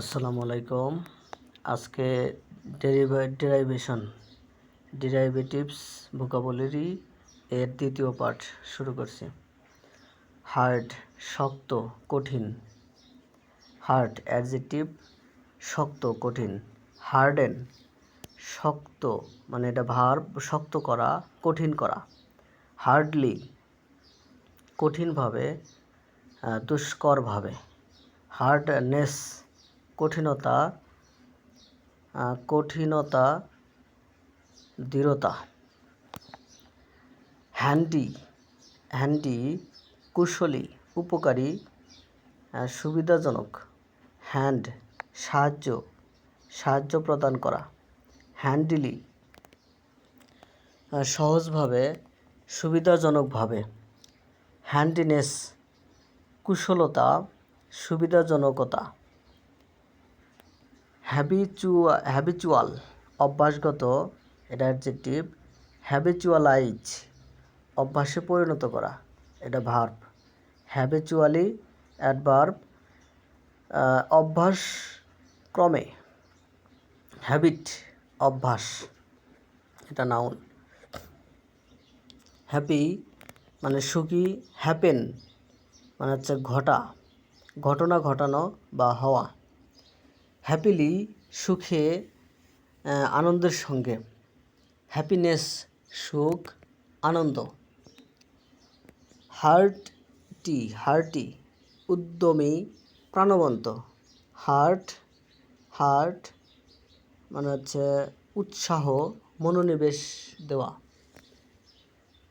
আসসালামু আলাইকুম। আজকে ডেরাইভেশন, ডেরাইভেটিভস ভোকাবুলারি এর দ্বিতীয় পাঠ শুরু করছি। হার্ড শক্ত, কঠিন। হার্ড অ্যাডজেক্টিভ, শক্ত, কঠিন। হার্ডেন, শক্ত মানে এটা ভার্ব শক্ত করা, কঠিন করা। হার্ডলি, কঠিনভাবে দুষ্করভাবে। হার্ডনেস কঠিনতা কঠিনতা, দৃঢ়তা। হ্যান্ডি হ্যান্ডি, কুশলী, উপকারী সুবিধাজনক। হ্যান্ড, সাহায্য সাহায্য প্রদান করা। হ্যান্ডিলি সহজভাবে, সুবিধাজনকভাবে। হ্যান্ডিনেস, কুশলতা, সুবিধাজনকতা। হ্যাবিচুয়া হ্যাবিচুয়াল অভ্যাসগত, এটা অ্যাডজেক্টিভ হ্যাবিচুয়ালাইজ অভ্যাসে পরিণত করা, এটা ভার্ব হ্যাবিচুয়ালি অ্যাডভার্ব অভ্যাস ক্রমে হ্যাবিট অভ্যাস, এটা নাউন হ্যাপি মানে সুখী হ্যাপেন মানে হচ্ছে ঘটা, ঘটনা ঘটানো বা হওয়া। হ্যাপিলি সুখে আনন্দের সঙ্গে। হ্যাপিনেস সুখ, আনন্দ। হার্টটি হার্টি উদ্যমী, প্রাণবন্ত। হার্ট হার্ট মানে হচ্ছে উৎসাহ, মনোনিবেশ দেওয়া।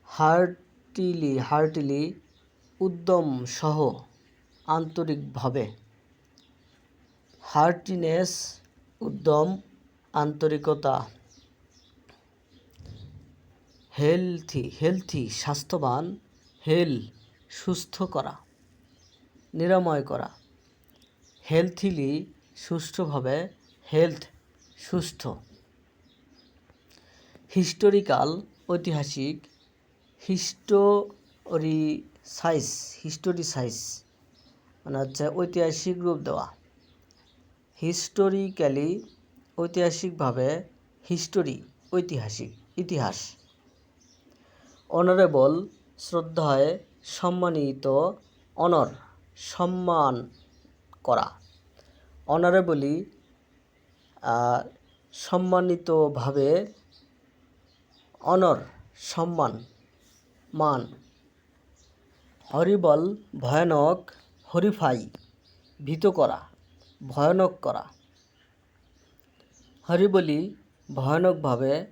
হার্টিলি হার্টিলি উদ্যম সহ, আন্তরিকভাবে। হার্টিনেস উদ্যম আন্তরিকতা। হেলথি হেলথি, স্বাস্থ্যবান। হেল, সুস্থ করা। নিরাময় করা। হেলথিলি, সুষ্ঠুভাবে হেলথ, সুস্থ। হিস্টোরিক্যাল, ঐতিহাসিক। হিস্টোরি সাইজ হিস্টোরি সাইজ মানে হচ্ছে ঐতিহাসিক রূপ দেওয়া। হিস্টোরিক্যালি ঐতিহাসিকভাবে হিস্টোরি ঐতিহাসিক, ইতিহাস। অনারেবল শ্রদ্ধায় সম্মানিত অনর সম্মান করা। অনারেবলি সম্মানিতভাবে অনর সম্মান, মান। হরিবল ভয়ানক হরিফাই ভীত করা। ভয়ানক করা। হরিবলি ভয়ানকভাবে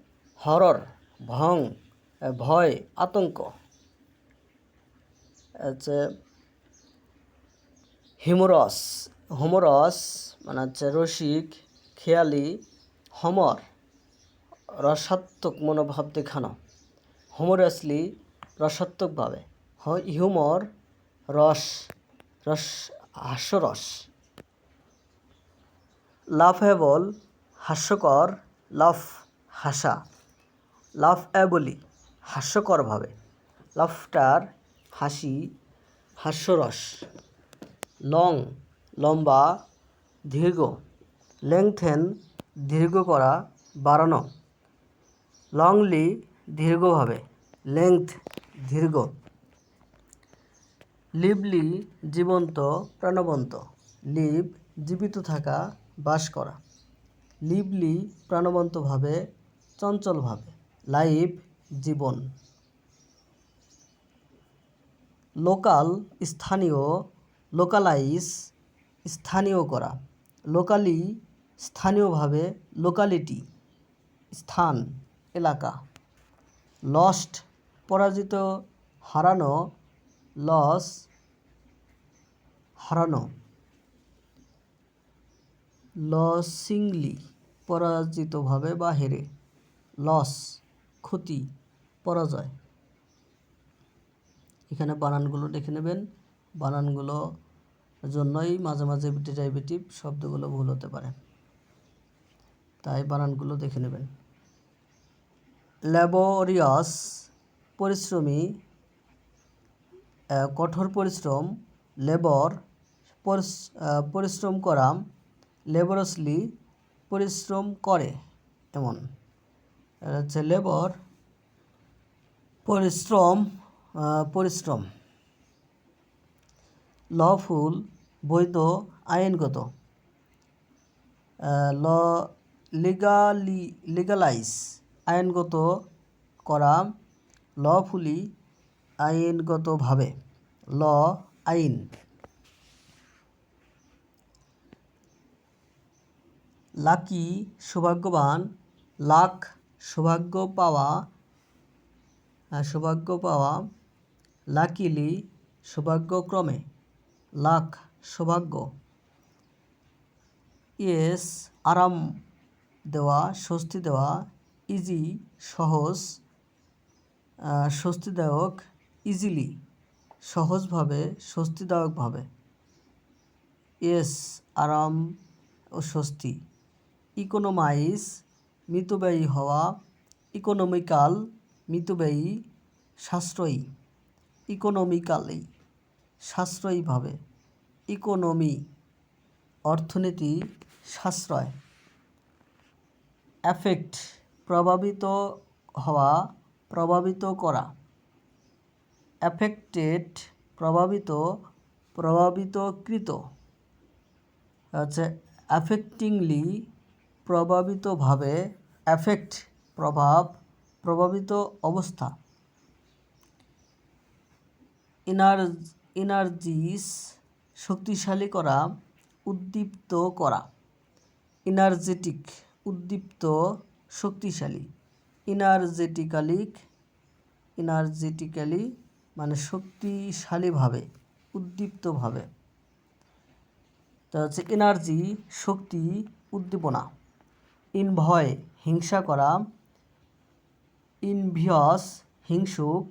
হরর, ভং, ভয়, আতঙ্ক। হচ্ছে হিমরস, হোমরস মানে হচ্ছে রসিক, খেয়ালি, হমর, রসাত্মক মনোভাব দেখানো। হোমরাসলি রসাত্মকভাবে হিউমর, রস রস, হাস্যরস। লাফেবল হাস্যকর, লাফ, হাসা। লাফ অ্যাবলি হাস্যকরভাবে। লাফটার হাসি, হাস্যরস। লং, লম্বা, দীর্ঘ। লেংথেন দীর্ঘ করা, বাড়ানো। লংলি দীর্ঘভাবে লেংথ, দীর্ঘ। লিভলি জীবন্ত, প্রাণবন্ত। লিভ জীবিত থাকা বাস করা। লিভলি প্রাণবন্তভাবে, চঞ্চলভাবে। লাইভ জীবন। লোকাল, স্থানীয়, লোকালাইজ, স্থানীয় করা। লোকালি, স্থানীয়ভাবে, লোকালিটি, স্থান, এলাকা। লস্ট, পরাজিত, হারানো। লস, হারানো। লসিংলি পরাজিতভাবে বা হেরে লস, ক্ষতি, পরাজয়। এখানে বানানগুলো দেখে নেবেন। বানানগুলো জন্যই মাঝে মাঝে ডেরিভেটিভ শব্দগুলো ভুল হতে পারে। তাই বানানগুলো দেখে নেবেন। ল্যাবোরিয়াস পরিশ্রমী কঠোর পরিশ্রম লেবর পরিশ্রম করা লেবরাসলি পরিশ্রম করে, এমন। হচ্ছে লেবর পরিশ্রম পরিশ্রম। লফুল বৈধ আইনগত। ল, লিগালি, লিগালাইজ আইনগত করা লফুলি আইনগতভাবে। ল, আইন। লাকি সৌভাগ্যবান, লাখ সৌভাগ্য পাওয়া সৌভাগ্য পাওয়া, লাকিলি সৌভাগ্যক্রমে, লাখ সৌভাগ্য। ইয়েস, আরাম দেওয়া, স্বস্তি দেওয়া, ইজি, সহজ স্বস্তিদায়ক, ইজিলি, সহজভাবে, স্বস্তিদায়কভাবে। ইয়েস, আরাম ও স্বস্তি। ইকোনোমাইজ মিতব্যয়ী হওয়া ইকোনমিক্যাল মিতব্যয়ী সাশ্রয়ী ইকোনমিক্যালি সাশ্রয়ীভাবে ইকোনমি অর্থনীতি সাশ্রয় অ্যাফেক্ট প্রভাবিত হওয়া প্রভাবিত করা অ্যাফেক্টেড প্রভাবিত প্রভাবিতকৃত হচ্ছে অ্যাফেক্টিংলি প্রভাবিতভাবে অ্যাফেক্ট প্রভাব, প্রভাবিত অবস্থা। ইনার ইনার্জিস শক্তিশালী করা, উদ্দীপ্ত করা। ইনার্জেটিক উদ্দীপ্ত, শক্তিশালী। ইনার্জেটিক্যালিক ইনার্জেটিক্যালি মানে শক্তিশালীভাবে, উদ্দীপ্তভাবে। তা হচ্ছে এনার্জি শক্তি, উদ্দীপনা। ইনভয় হিংসা করা, ইনভিয়াস, হিংসুক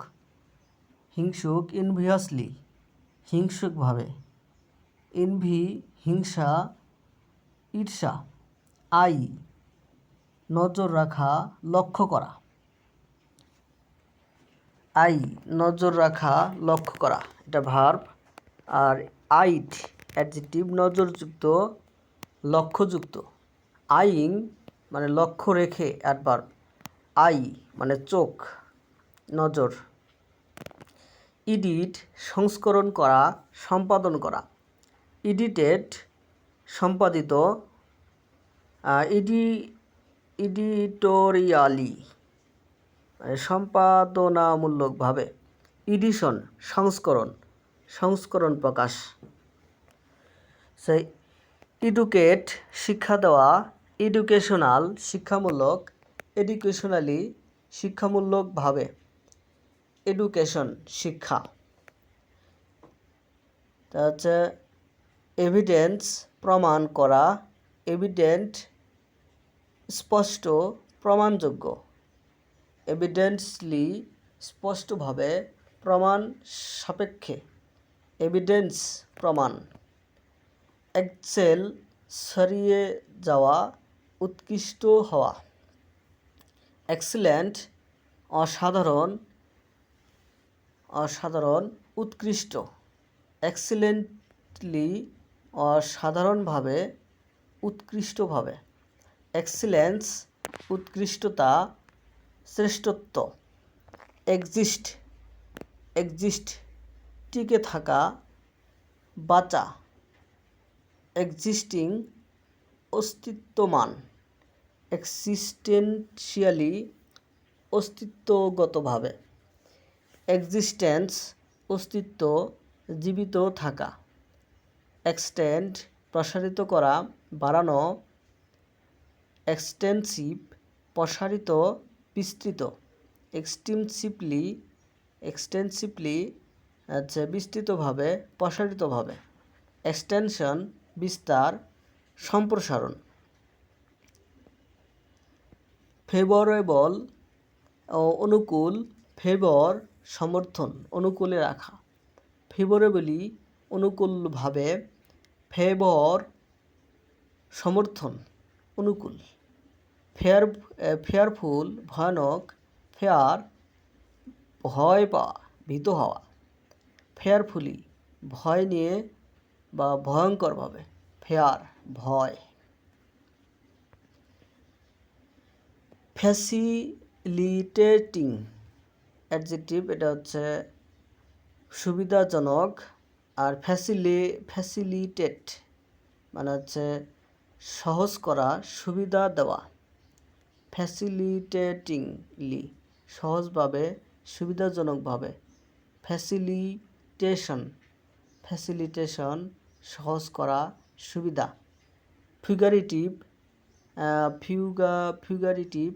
হিংসুক ইনভিয়াসলি, হিংসুকভাবে, ইনভি, হিংসা, ঈর্ষা, আই, নজর রাখা, লক্ষ্য করা, আই, নজর রাখা, লক্ষ্য করা, এটা ভার্ব আর আইট অ্যাডজেক্টিভ নজরযুক্ত, লক্ষ্যযুক্ত আইং মানে লক্ষ্য রেখে অ্যাডভার্ব আই মানে চোখ, নজর ইডিট সংস্করণ করা, সম্পাদন করা ইডিটেড সম্পাদিত ইডি ইডিটোরিয়ালি মানে সম্পাদনামূলকভাবে ইডিশন সংস্করণ সংস্করণ প্রকাশ সেই এডুকেট শিক্ষা দেওয়া এডুকেশনাল শিক্ষামূলক এডুকেশনালি শিক্ষামূলকভাবে। এডুকেশন শিক্ষা। তা হচ্ছে এভিডেন্স প্রমাণ করা এভিডেন্ট স্পষ্ট, প্রমাণযোগ্য। এভিডেন্সলি স্পষ্টভাবে, প্রমাণ সাপেক্ষে। এভিডেন্স প্রমাণ। এক্সেল ছড়িয়ে যাওয়া উৎকৃষ্ট হওয়া। এক্সিলেন্ট অসাধারণ অসাধারণ, উৎকৃষ্ট। এক্সিলেন্টলি অসাধারণভাবে, উৎকৃষ্টভাবে। এক্সিলেন্স উৎকৃষ্টতা, শ্রেষ্ঠত্ব। এক্সিস্ট এক্সিস্ট টিকে থাকা, বাঁচা। এক্সিস্টিং অস্তিত্বমান। এক্সিস্টেন্সিয়ালি অস্তিত্বগতভাবে। এক্সিস্টেন্স অস্তিত্ব, জীবিত থাকা। এক্সটেন্ড প্রসারিত করা, বাড়ানো। এক্সটেন্সিভ প্রসারিত, বিস্তৃত। এক্সটেন্সিভলি এক্সটেন্সিভলি হচ্ছে বিস্তৃতভাবে, প্রসারিতভাবে। এক্সটেনশন বিস্তার, সম্প্রসারণ। ফেভারেবল অনুকূল ফেভর সমর্থন, অনুকূলে রাখা। ফেভারেবলি অনুকূলভাবে ফেভর সমর্থন, অনুকূল। ফেয়ার ফেয়ারফুল ভয়ানক ফেয়ার ভয় পাওয়া ভীত হওয়া। ফেয়ারফুলি ভয় নিয়ে বা ভয়ঙ্করভাবে ফেয়ার ভয়। ফ্যাসিলিটেটিং অ্যাডজেক্টিভ, এটা হচ্ছে সুবিধাজনক আর ফ্যাসিলি, ফ্যাসিলিটেট মানে হচ্ছে সহজ করা, সুবিধা দেওয়া। ফ্যাসিলিটেটিংলি সহজভাবে, সুবিধাজনকভাবে। ফ্যাসিলিটেশন ফ্যাসিলিটেশন, সহজ করা, সুবিধা। ফিগারিটিভ ফিউগা, ফিগারেটিভ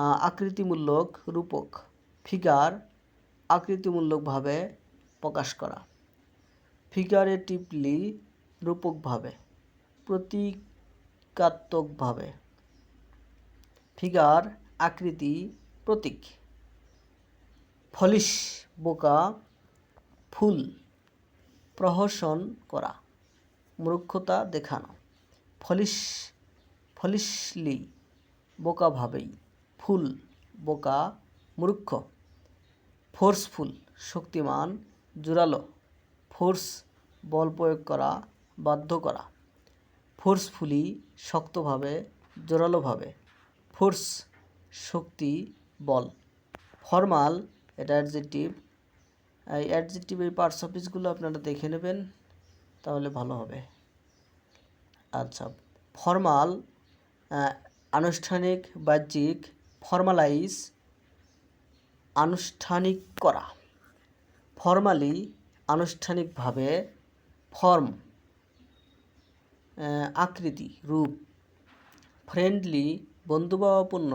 আকৃতিমূলক রূপক ফিগার আকৃতিমূলকভাবে প্রকাশ করা। ফিগারেটিভলি রূপকভাবে, প্রতীকাত্মকভাবে। ফিগার আকৃতি, প্রতীক। ফলিশ বোকা, ফুল, প্রহসন করা, মূর্খতা দেখানো। ফলিশ ফলিশলি বোকাভাবেই। ফুল, বোকা, মূর্খ। ফোর্সফুল, শক্তিমান, জোরালো। ফোর্স, বল প্রয়োগ করা, বাধ্য করা। ফোর্সফুলি, শক্তভাবে, জোরালোভাবে। ফোর্স, শক্তি, বল। ফর্মাল, এটা অ্যাডজেক্টিভ এই অ্যাডজেক্টিভ এই পার্টস অফিসগুলো আপনারা দেখে নেবেন, তাহলে ভালো হবে। আচ্ছা ফর্মাল আনুষ্ঠানিক, বাহ্যিক ফর্মালাইজ আনুষ্ঠানিক করা। ফর্মালি আনুষ্ঠানিকভাবে ফর্ম আকৃতি, রূপ, ফ্রেন্ডলি বন্ধুভাবাপূর্ণ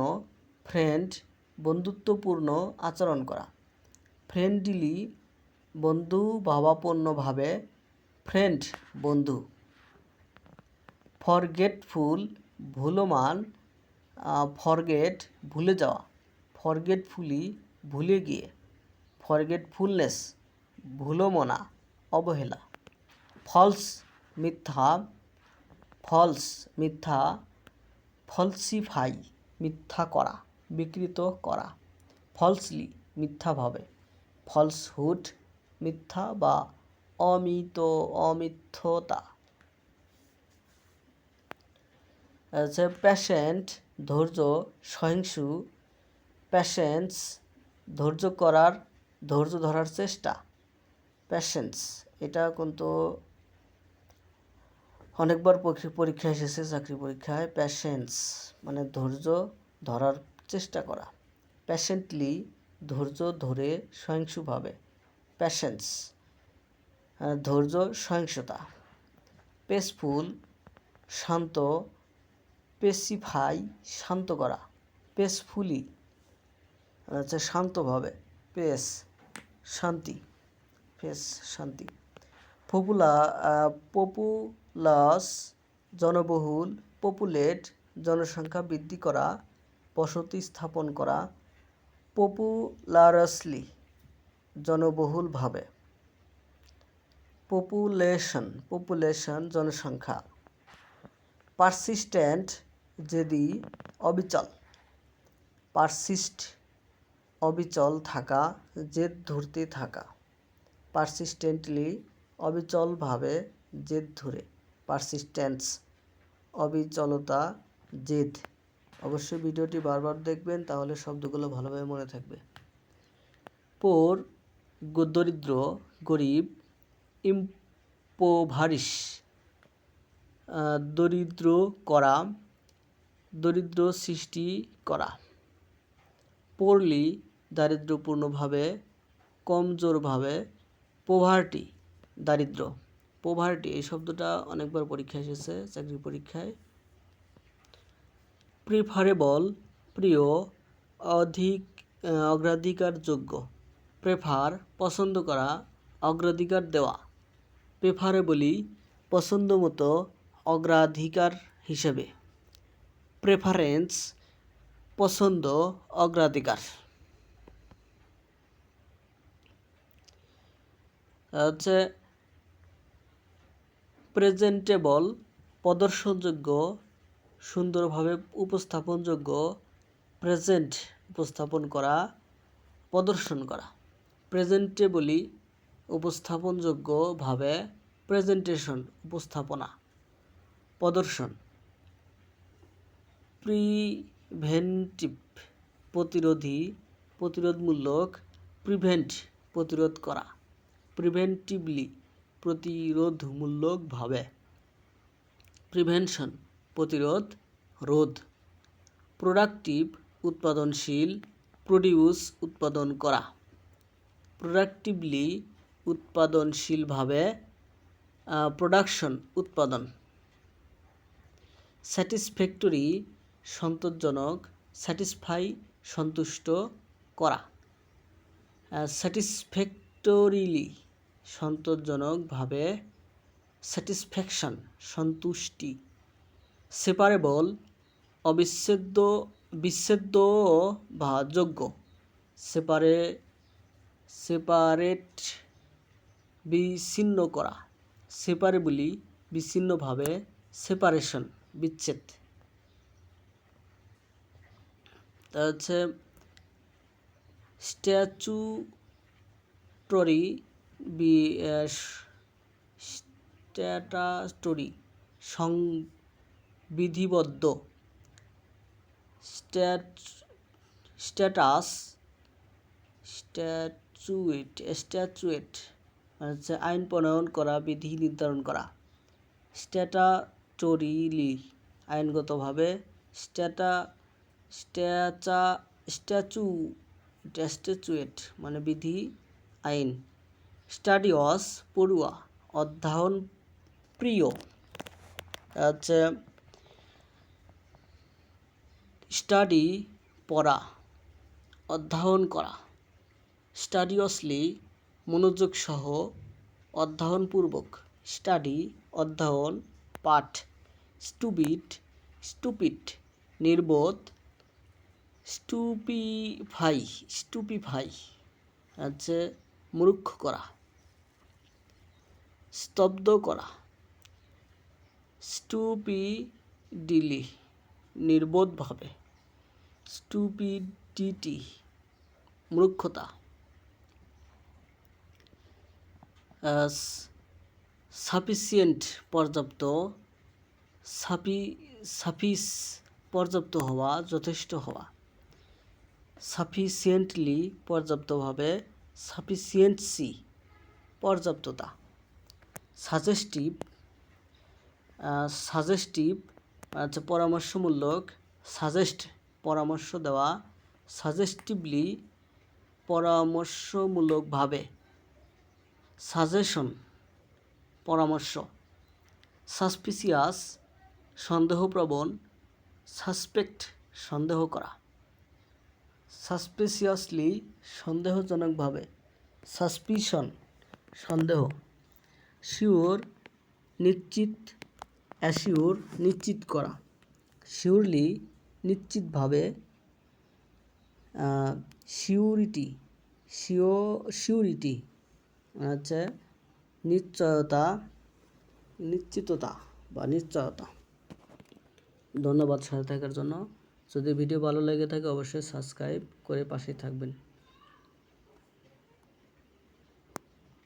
ফ্রেন্ড, বন্ধুত্বপূর্ণ আচরণ করা। ফ্রেন্ডলি বন্ধু ভাবাপন্নভাবে ফ্রেন্ড, বন্ধু। ফরগেটফুল, ভুলমান ফরগেট ভুলে যাওয়া। ফরগেটফুলি ভুলে গিয়ে। ফরগেটফুলনেস ভুলমনা অবহেলা। ফলস মিথ্যা ফলস মিথ্যা ফলসিফাই মিথ্যা করা, বিকৃত করা। ফলসলি মিথ্যাভাবে ফলসহুড মিথ্যা বা অমিত, অমিথ্যতা। প্যাশেন্ট ধৈর্য, সহিংসু প্যাশেন্স ধৈর্য করার, ধৈর্য ধরার চেষ্টা। প্যাশেন্স এটা কিন্তু অনেকবার পরীক্ষা এসেছে, চাকরি পরীক্ষায়। প্যাশেন্স মানে ধৈর্য ধরার চেষ্টা করা। প্যাশেন্টলি ধৈর্য ধরে সহিংসুভাবে। প্যাশেন্স ধৈর্য সহিংসতা। পেসফুল শান্ত পেসিফাই শান্ত করা পেসফুলি হচ্ছে শান্তভাবে পেস শান্তি পেস শান্তি। পপুলা পপুলাস জনবহুল, পপুলেট জনসংখ্যা বৃদ্ধি করা, বসতি স্থাপন করা, পপুলারাসলি জনবহুলভাবে পপুলেশন পপুলেশন জনসংখ্যা। পারসিস্টেন্ট যদি অবিচল পারসিস্ট অবিচল থাকা, জেদ ধরতে থাকা পারসিস্টেন্টলি অবিচলভাবে জেদ ধরে পারসিস্টেন্স অবিচলতা, জেদ। অবশ্যই ভিডিওটি বারবার দেখবেন, তাহলে শব্দগুলো ভালোভাবে মনে থাকবে। পোর দরিদ্র গরিব ইম্পোভারিস দরিদ্র করা দরিদ্র সৃষ্টি করা। পড়লি দারিদ্রপূর্ণভাবে কমজোরভাবে পোভার্টি দারিদ্র। পোভার্টি এই শব্দটা অনেকবার পরীক্ষা এসেছে চাকরি পরীক্ষায়। প্রিফারেবল প্রিয়, অধিক অগ্রাধিকারযোগ্য। প্রেফার পছন্দ করা, অগ্রাধিকার দেওয়া। প্রেফারেবলি পছন্দ মতো অগ্রাধিকার হিসেবে। প্রেফারেন্স পছন্দ, অগ্রাধিকার। হচ্ছে প্রেজেন্টেবল প্রদর্শনযোগ্য, সুন্দরভাবে উপস্থাপনযোগ্য প্রেজেন্ট উপস্থাপন করা, প্রদর্শন করা। প্রেজেন্টেবলি উপস্থাপনযোগ্যভাবে প্রেজেন্টেশন উপস্থাপনা, প্রদর্শন। প্রি প্রিভেন্টিভ প্রতিরোধী প্রতিরোধমূলক প্রিভেন্ট প্রতিরোধ করা। প্রিভেন্টিভলি প্রতিরোধমূলকভাবে। প্রিভেনশন, প্রতিরোধ, রোধ। প্রোডাক্টিভ, উৎপাদনশীল, প্রডিউস, উৎপাদন করা। প্রোডাক্টিভলি উৎপাদনশীলভাবে প্রোডাকশন, উৎপাদন। স্যাটিসফ্যাক্টরি সন্তোষজনক স্যাটিসফাই সন্তুষ্ট করা। স্যাটিসফ্যাক্টরিলি সন্তোষজনকভাবে স্যাটিসফ্যাকশন সন্তুষ্টি। সেপারেবল অবিচ্ছেদ্য, বিচ্ছেদ্য বা যোগ্য। সেপারে সেপারেট বিচ্ছিন্ন করা। সেপারেবলি বিচ্ছিন্নভাবে সেপারেশন বিচ্ছেদ। তা হচ্ছে স্ট্যাচুটরি বি স্ট্যাটাটরি সংবিধিবদ্ধ। স্ট্যাট, স্ট্যাটাস, স্ট্যাচুয়েট স্ট্যাচুয়েট হচ্ছে আইন প্রণয়ন করা, বিধি নির্ধারণ করা। স্ট্যাটাটরিলি আইনগতভাবে স্ট্যাটা স্ট্যাচা স্ট্যাচু স্ট্যাচুয়েট মানে বিধি, আইন। স্টাডিওস, পড়ুয়া। অধ্যয়ন প্রিয়। হচ্ছে স্টাডি, পড়া। অধ্যয়ন করা। স্টাডিয়াসলি মনোযোগ সহ অধ্যয়নপূর্বক। স্টাডি, অধ্যয়ন, পাঠ। Stupid stupid. নির্বোধ স্টুপিফাই স্টুপিফাই হচ্ছে মূর্খ করা, স্তব্ধ করা, স্টুপিডিলি নির্বোধভাবে, স্টুপিডিটি মূর্খতা সাফিসিয়েন্ট পর্যাপ্ত, সাফি, সাফিস পর্যাপ্ত হওয়া, যথেষ্ট হওয়া। সাফিসিয়েন্টলি পর্যাপ্তভাবে সাফিসিয়েন্সি পর্যাপ্ততা। সাজেস্টিভ সাজেস্টিভ হচ্ছে পরামর্শমূলক সাজেস্ট পরামর্শ দেওয়া সাজেস্টিভলি পরামর্শমূলকভাবে। সাজেশন পরামর্শ। সাসপিসিয়াস সন্দেহপ্রবণ সাসপেক্ট সন্দেহ করা। সাসপিসিয়াসলি সন্দেহজনকভাবে, সাসপিশন, সন্দেহ, শিওর, নিশ্চিত, অ্যাসিওর, নিশ্চিত করা। শিওরলি, নিশ্চিতভাবে সিউরিটি শিও সিউরিটি হচ্ছে নিশ্চয়তা, নিশ্চিততা বা নিশ্চয়তা। ধন্যবাদ সাথে থাকার জন্য। যদি ভিডিও ভালো লেগে থাকে অবশ্যই সাবস্ক্রাইব করে পাশে থাকবেন।